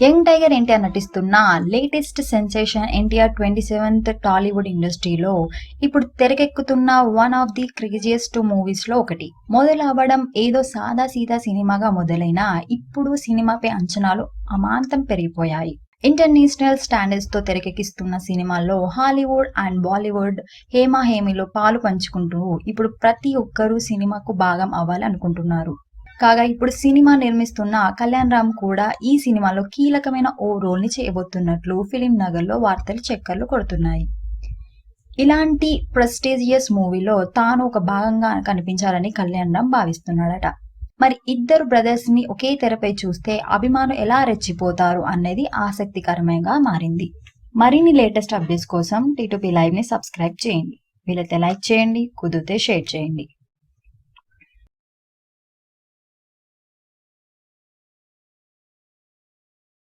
Young tiger NTR నటిస్తున్న latest sensation NTR twenty seventh Tollywood ఇండస్ట్రీలో ఇప్పుడు తెరకెక్కుతున్న వన్ ఆఫ్ ది క్రేజియస్ట్ మూవీస్లో ఒకటి. మొదలవ్వడం ఏదో సాదా సీదా సినిమాగా మొదలైన ఇప్పుడు సినిమాపై అంచనాలు అమాంతం పెరిగిపోయాయి. ఇంటర్నేషనల్ స్టాండర్డ్స్తో తెరకెక్కిస్తున్న సినిమాల్లో హాలీవుడ్ అండ్ బాలీవుడ్ హేమా హేమిలో పాలు పంచుకుంటూ ఇప్పుడు ప్రతి ఒక్కరూ సినిమాకు భాగం అవ్వాలనుకుంటున్నారు. కాగా ఇప్పుడు సినిమా నిర్మిస్తున్న కళ్యాణ్ రామ్ కూడా ఈ సినిమాలో కీలకమైన ఓ రోల్ని చేయబోతున్నట్లు ఫిలిం నగర్లో వార్తలు చక్కర్లు కొడుతున్నాయి. ఇలాంటి ప్రెస్టీజియస్ మూవీలో తాను ఒక భాగంగా కనిపించాలని కళ్యాణ్ రామ్ భావిస్తున్నాడట. మరి ఇద్దరు బ్రదర్స్ని ఒకే తెరపై చూస్తే అభిమానులు ఎలా రెచ్చిపోతారు అనేది ఆసక్తికరమైనగా మారింది. మరిన్ని లేటెస్ట్ అప్డేట్స్ కోసం టీటూపీ లైవ్ని సబ్స్క్రైబ్ చేయండి. వీలైతే లైక్ చేయండి కుదిరితే షేర్ చేయండి.